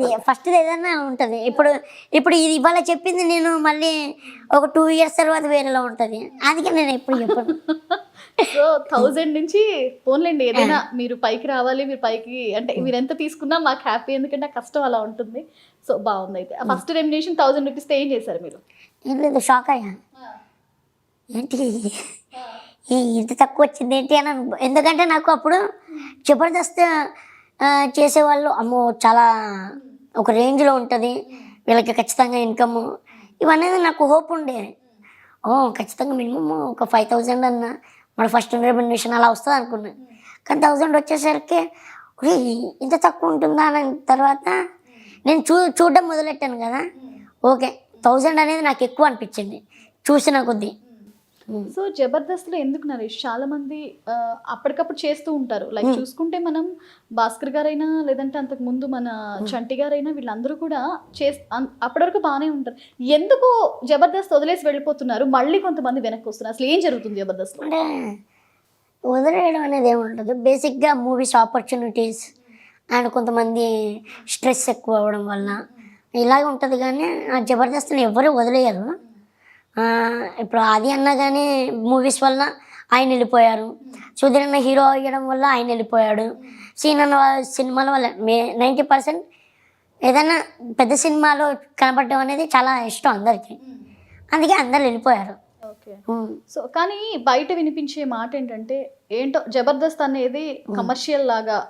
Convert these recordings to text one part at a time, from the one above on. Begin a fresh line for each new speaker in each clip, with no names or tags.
అది ఫస్ట్ ఏదైనా ఉంటుంది. ఇప్పుడు ఇప్పుడు ఇది ఇవాళ చెప్పింది నేను మళ్ళీ ఒక టూ ఇయర్స్ తర్వాత వేరేలా ఉంటుంది. అందుకే నేను ఎప్పుడు చెప్పను.
సో థౌజండ్ నుంచి పోన్లేండి ఏదైనా మీరు పైకి రావాలి మీరు పైకి అంటే మీరు ఎంత తీసుకున్నా మాకు హ్యాపీ ఎందుకంటే కష్టం అలా ఉంటుంది. సో బాగుంది అయితే ఫస్ట్ రెమ్యునేషన్ థౌజండ్ రూపీస్ ఏం చేశారు మీరు?
ఏం లేదు షాక్ అయ్యా. ఏంటి? ఇంత తక్కువ వచ్చింది ఏంటి అని ఎందుకంటే నాకు అప్పుడు జబర్దస్త్ చేసేవాళ్ళు అమ్మో చాలా ఒక రేంజ్లో ఉంటుంది. వీళ్ళకి ఖచ్చితంగా ఇన్కమ్. ఇవన్నీ నాకు హోప్ ఉండే. ఓ ఖచ్చితంగా మినిమం ఒక ఫైవ్ థౌజండ్ అన్న. మన ఫస్ట్ రెమ్యునేషన్ అలా వస్తుంది అనుకున్నా. కానీ థౌజండ్ వచ్చేసరికి ఇంత తక్కువ ఉంటుందా అని తర్వాత నేను చూ చూడడం మొదలెట్టాను కదా. ఓకే థౌజండ్ అనేది నాకు ఎక్కువ అనిపించింది. చూసిన కొద్దీ.
సో జబర్దస్త్లో ఎందుకు నరేష్? చాలా మంది అప్పటికప్పుడు చేస్తూ ఉంటారు. లైక్ చూసుకుంటే మనం భాస్కర్ గారైనా లేదంటే అంతకు ముందు మన చంటి గారైనా వీళ్ళందరూ కూడా అన్- అప్పటి వరకు బాగానే ఉంటారు. ఎందుకు జబర్దస్త్ వదిలేసి వెళ్ళిపోతున్నారు? మళ్ళీ కొంతమంది వెనక్కి వస్తున్నారు. అసలు ఏం జరుగుతుంది జబర్దస్త్లో?
అంటే వదిలేయడం అనేది ఏమి ఉండదు బేసిక్గా మూవీస్ ఆపర్చునిటీస్ అండ్ కొంతమంది స్ట్రెస్ ఎక్కువ అవ్వడం వల్ల ఇలాగ ఉంటుంది కానీ ఆ జబర్దస్త్ని ఎవరు వదిలేయరు. ఇప్పుడు ఆది అన్న కానీ మూవీస్ వల్ల ఆయన వెళ్ళిపోయారు. సుధీర్ అన్న హీరో అయ్యడం వల్ల ఆయన వెళ్ళిపోయాడు. సీన్ అన్న సినిమాల వల్ల మే నైంటీ పర్సెంట్ ఏదైనా పెద్ద సినిమాలో కనపడడం అనేది చాలా ఇష్టం అందరికీ. అందుకే అందరు వెళ్ళిపోయారు.
సో కానీ బయట వినిపించే మాట ఏంటంటే ఏంటో జబర్దస్త్ అనేది కమర్షియల్ లాగా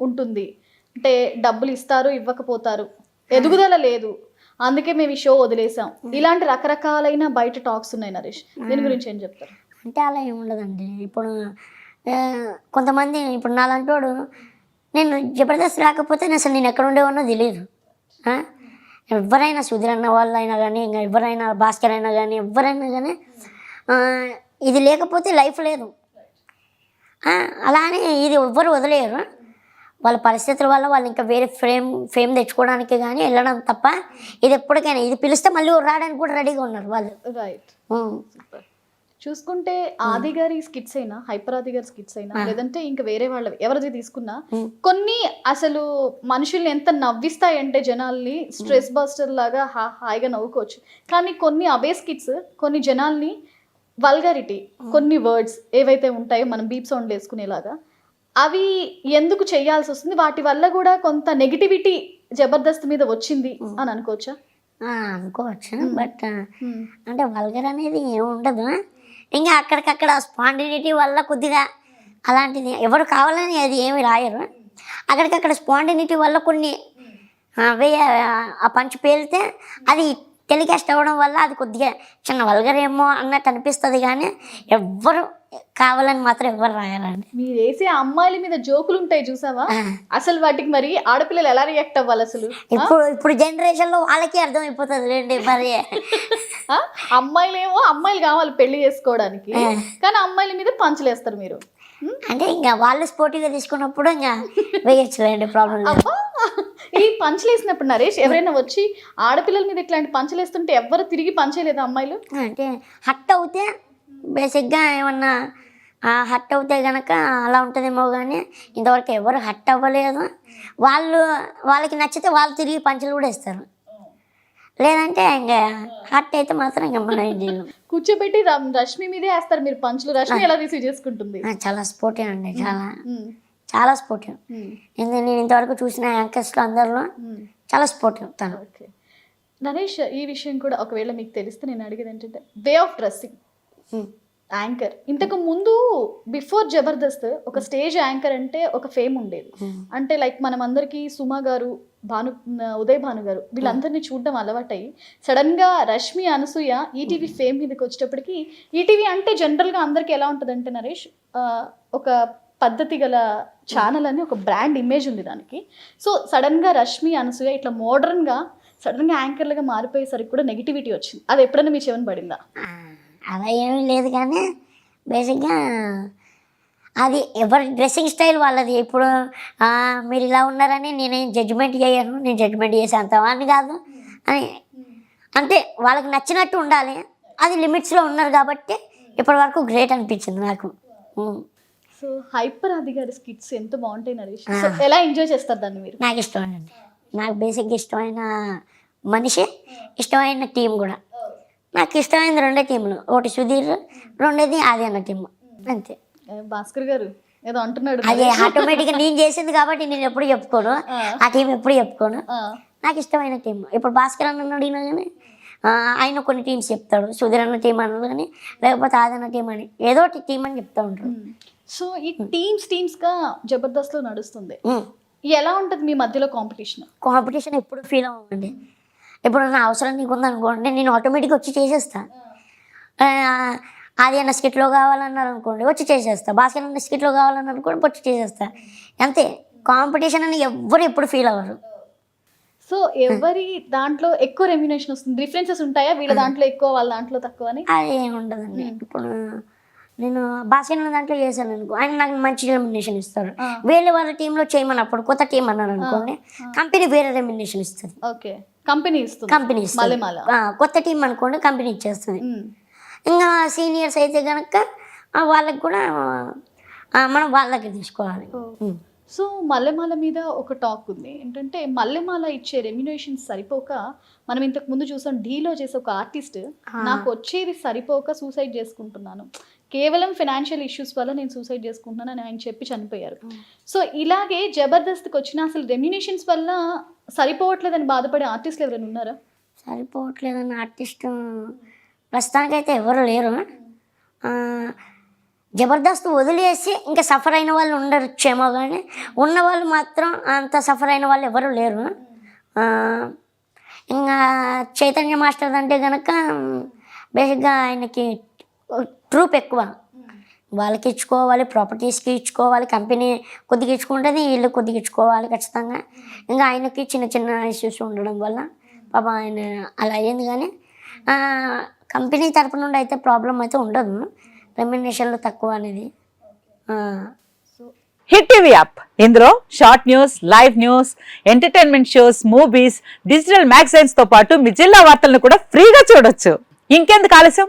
ఉంటుంది. అంటే డబ్బులు ఇస్తారు ఇవ్వకపోతారు. ఎదుగుదల లేదు. అందుకే మేము ఈ షో వదిలేసాం. ఇలాంటి రకరకాలైన బయట టాక్స్ ఉన్నాయి నరేష్. దీని గురించి ఏం చెప్తారు?
అంటే అలా ఏమి ఉండదండి. ఇప్పుడు కొంతమంది ఇప్పుడు నాలంటోడు నేను జబర్దస్త్ రాకపోతే నేను అసలు నేను ఎక్కడ ఉండేవానో తెలియదు? ఎవరైనా సుధీర్ అన్న వాళ్ళు అయినా కానీ ఇంకా ఎవరైనా భాస్కర్ అయినా కానీ ఎవరైనా కానీ ఇది లేకపోతే లైఫ్ లేదు. అలానే ఇది ఎవ్వరు వదిలేయరు వాళ్ళ పరిస్థితుల వల్ల వాళ్ళు ఇంకా వేరే ఫ్రేమ్ ఫేమ్ తెచ్చుకోవడానికి కానీ వెళ్ళడం తప్ప ఇది ఎప్పటికైనా ఇది పిలిస్తే మళ్ళీ రావడానికి కూడా రెడీగా ఉన్నారు వాళ్ళు.
రైట్. చూసుకుంటే ఆది గారి స్కిట్స్ అయినా హైపర్ ఆది గారి స్కిట్స్ అయినా లేదంటే ఇంకా వేరే వాళ్ళవి ఎవరిది తీసుకున్నా కొన్ని అసలు మనుషుల్ని ఎంత నవ్విస్తాయంటే జనాల్ని స్ట్రెస్ బస్టర్ లాగా హా- హాయిగా నవ్వుకోవచ్చు. కానీ కొన్ని అవే స్కిట్స్ కొన్ని జనాల్ని వల్గారిటీ కొన్ని వర్డ్స్ ఏవైతే ఉంటాయో మనం బీప్ సౌండ్ వేసుకునేలాగా అవి ఎందుకు చేయాల్సి వస్తుంది? వాటి వల్ల కూడా కొంత నెగిటివిటీ జబర్దస్త్ మీద వచ్చింది అని అనుకోవచ్చా?
అనుకోవచ్చు. బట్ అంటే వల్గర్ అనేది ఏమి ఉండదు. ఇంకా అక్కడికక్కడ స్పాండినిటీ వల్ల కొద్దిగా అలాంటిది ఎవరు కావాలని అది ఏమి రాయరు. అక్కడికక్కడ స్పాండినిటీ వల్ల కొన్ని వేయ ఆ పంచి పేలితే అది టెలికాస్ట్ అవ్వడం వల్ల అది కొద్దిగా చిన్న వల్గర్ ఏమో అన్నట్టు అనిపిస్తుంది కానీ ఎవ్వరు కావాలని మాత్రం ఎవరు రాయాలండి
మీరు వేసే అమ్మాయిల మీద జోకులు ఉంటాయి చూసావా? అసలు వాటికి మరి ఆడపిల్లలు ఎలా రియాక్ట్ అవ్వాలి అసలు?
ఇప్పుడు ఇప్పుడు జనరేషన్లో వాళ్ళకి అర్థమైపోతుంది లేండి మరి.
ఆ? అమ్మాయిలేమో అమ్మాయిలు కావాలి పెళ్ళి చేసుకోవడానికి. కానీ అమ్మాయిల మీద పంచలేస్తారు మీరు?
అంటే ఇంకా వాళ్ళు స్పోర్టివ్గా తీసుకున్నప్పుడు ఇంకా వేయచ్చులేండి ప్రాబ్లం
ఈ పంచలు వేసినప్పుడు నరేష్ ఎవరైనా వచ్చి ఆడపిల్లల మీద ఇట్లాంటి పంచలు వేస్తుంటే ఎవరు తిరిగి పంచలేదా అమ్మాయిలు?
అంటే హట్ అవుతే బేసిక్గా ఏమన్నా హట్ అవుతే గనక అలా ఉంటుందేమో కానీ ఇంతవరకు ఎవరు హట్ అవ్వలేదు. వాళ్ళు వాళ్ళకి నచ్చితే వాళ్ళు తిరిగి పంచులు కూడా ఇస్తారు లేదంటే ఇంకా హట్ అయితే మాత్రం ఇంకా మనం.
కూర్చోబెట్టి రష్మి మీదే వేస్తారు మీరు పంచులు. రష్మి ఎలా రిసీవ్ చేసుకుంటుంది?
చాలా స్పోర్టివ్ అండి చాలా. చాలా స్పోర్టివ్. నేను ఇంతవరకు చూసిన యాంకర్స్లో అందరిలో. చాలా స్పోర్టివ్ తను.
నరేష్ ఈ విషయం కూడా ఒకవేళ మీకు తెలిస్తే నేను అడిగేది ఏంటంటే వే ఆఫ్ డ్రెస్సింగ్. యాంకర్. ఇంతకు ముందు బిఫోర్ జబర్దస్త్ ఒక స్టేజ్ యాంకర్ అంటే ఒక ఫేమ్ ఉండేది. అంటే లైక్ మనం అందరికీ సుమా గారు భాను ఉదయ్ భాను గారు వీళ్ళందరినీ చూడడం అలవాటయ్యి సడన్గా రష్మి అనసూయ ఈటీవీ ఫేమ్ మీదకి వచ్చేటప్పటికి ఈటీవీ అంటే జనరల్గా అందరికి ఎలా ఉంటుందంటే నరేష్ ఆ, ఒక పద్ధతి గల ఛానల్ అని ఒక బ్రాండ్ ఇమేజ్ ఉంది దానికి. సో సడన్గా రష్మి అనసూయ ఇట్లా మోడర్న్గా సడన్గా యాంకర్లుగా మారిపోయేసరికి కూడా నెగిటివిటీ వచ్చింది. అది ఎప్పుడైనా మీ చెవన్ పడిందా?
అలా ఏమీ లేదు కానీ బేసిక్గా అది ఎవరి డ్రెస్సింగ్ స్టైల్ వాళ్ళది. ఇప్పుడు మీరు ఇలా ఉన్నారని నేనేం జడ్జిమెంట్ చేయను నేను జడ్జిమెంట్ చేసే అంత వాడిని కాదు అని. అంటే వాళ్ళకి నచ్చినట్టు ఉండాలి. అది లిమిట్స్లో ఉన్నారు కాబట్టి ఇప్పటి వరకు గ్రేట్ అనిపించింది నాకు.
సో హైపర్ ఆది గారి స్కిట్స్ ఎంత బాగుంటాయి నరేష్? ఎలా ఎంజాయ్ చేస్తారు దాన్ని మీరు?
నాకు ఇష్టం అండి. నాకు బేసిక్గా ఇష్టమైన మనిషి ఇష్టమైన టీం కూడా. నాకు ఇష్టమైనది రెండే టీంలు ఒకటి సుధీర్ రెండోది ఆది అన్న టీం అంతే.
భాస్కర్ గారు ఏదో అంటున్నాడు
అది ఆటోమేటిక్గా నేను చేసింది కాబట్టి నేను ఎప్పుడు చెప్పుకోను. ఆ. టీం ఎప్పుడు చెప్పుకోను. నాకు ఇష్టమైన టీం. ఇప్పుడు భాస్కర్ అన్న అడిగినా కానీ ఆయన కొన్ని టీమ్స్ చెప్తాడు. సుధీర్ అన్న టీం అన్న కానీ లేకపోతే ఆదన్న టీం అని. ఏదో ఒకటి టీం అని చెప్తా ఉంటారు.
సో ఈ టీమ్స్ టీమ్స్గా జబర్దస్త్లో నడుస్తుంది. ఎలా ఉంటది మీ మధ్యలో కాంపిటీషన్?
కాంపిటీషన్ ఎప్పుడు ఫీల్ అవ్వండి ఇప్పుడు నా అవసరం నీకు ఉందనుకోండి నేను ఆటోమేటిక్గా వచ్చి చేసేస్తా. ఆ, అది అన్న స్కిట్లో కావాలన్నారు అనుకోండి వచ్చి చేసేస్తా. భాస్కర్ అన్న స్కిట్లో కావాలన్నారు అనుకోండి వచ్చి చేసేస్తా. అంతే. కాంపిటీషన్ అని ఎవ్వరు ఎప్పుడు ఫీల్ అవ్వరు.
సో ఎవరి దాంట్లో ఎక్కువ రెమ్యునేషన్ వస్తుంది? డిఫరెన్సెస్ ఉంటాయా? వీళ్ళ దాంట్లో ఎక్కువ వాళ్ళ దాంట్లో తక్కువ అని?
అది ఏమి ఉండదండి ఇప్పుడు నేను అన్న దాంట్లో చేశాను అనుకో ఆయన నాకు మంచి రెమ్యునేషన్ ఇస్తారు. వేరే వాళ్ళ టీంలో చేయమన్నప్పుడు కొత్త టీం అన్నాను అనుకోండి కంపెనీ వేరే రెమ్యునేషన్ ఇస్తుంది.
ఓకే. కంపెనీ ఇస్తుంది.
కంపెనీ ఇస్తుంది.
మల్లెమాల
ఆ, కొత్త టీం అనుకోండి కంపెనీ ఇచ్చేస్తుంది. ఇంకా సీనియర్స్ అయితే కనుక వాళ్ళకి కూడా మనం వాళ్ళ దగ్గర తీసుకోవాలి.
సో మల్లెమాల మీద ఒక టాక్ ఉంది. ఏంటంటే మల్లెమాల ఇచ్చే రెమ్యునేషన్ సరిపోక మనం ఇంతకు ముందు చూసాం డీలో చేసే ఒక ఆర్టిస్ట్ నాకు వచ్చేది సరిపోక సూసైడ్ చేసుకుంటున్నాను. కేవలం ఫినాన్షియల్ ఇష్యూస్ వల్ల నేను సూసైడ్ చేసుకుంటున్నాను అని ఆయన చెప్పి చనిపోయారు. సో ఇలాగే జబర్దస్త్కి వచ్చిన అసలు రెమ్యునేషన్స్ వల్ల సరిపోవట్లేదని బాధపడే ఆర్టిస్టులు ఎవరైనా ఉన్నారా?
సరిపోవట్లేదన్న ఆర్టిస్ట్ ప్రస్తుతానికైతే ఎవరు లేరు. జబర్దస్త్ వదిలేసి ఇంకా సఫర్ అయిన వాళ్ళు ఉండొచ్చేమో కానీ ఉన్న వాళ్ళు మాత్రం అంత సఫర్ అయిన వాళ్ళు ఎవరు లేరు. ఇంకా చైతన్య మాస్టర్ అంటే కనుక బేసిక్గా ఆయనకి ట్రూప్ ఎక్కువ. వాళ్ళకి ఇచ్చుకోవాలి ప్రాపర్టీస్కి ఇచ్చుకోవాలి కంపెనీ కొద్దిగా ఇచ్చుకుంటుంది వీళ్ళు కొద్దిగా ఇచ్చుకోవాలి ఖచ్చితంగా. ఇంకా ఆయనకి చిన్న చిన్న ఇష్యూస్ ఉండడం వల్ల పాప ఆయన అలా అయ్యింది కానీ కంపెనీ తరపు నుండి అయితే ప్రాబ్లం అయితే ఉండదు. రెమ్యునేషన్లు తక్కువ అనేది
హిట్ టీవీ యాప్ ఇందులో short news live news entertainment shows movies digital మ్యాగజైన్స్తో పాటు మీ జిల్లా వార్తలను కూడా ఫ్రీగా చూడొచ్చు. ఇంకెందుకు ఆలస్యం?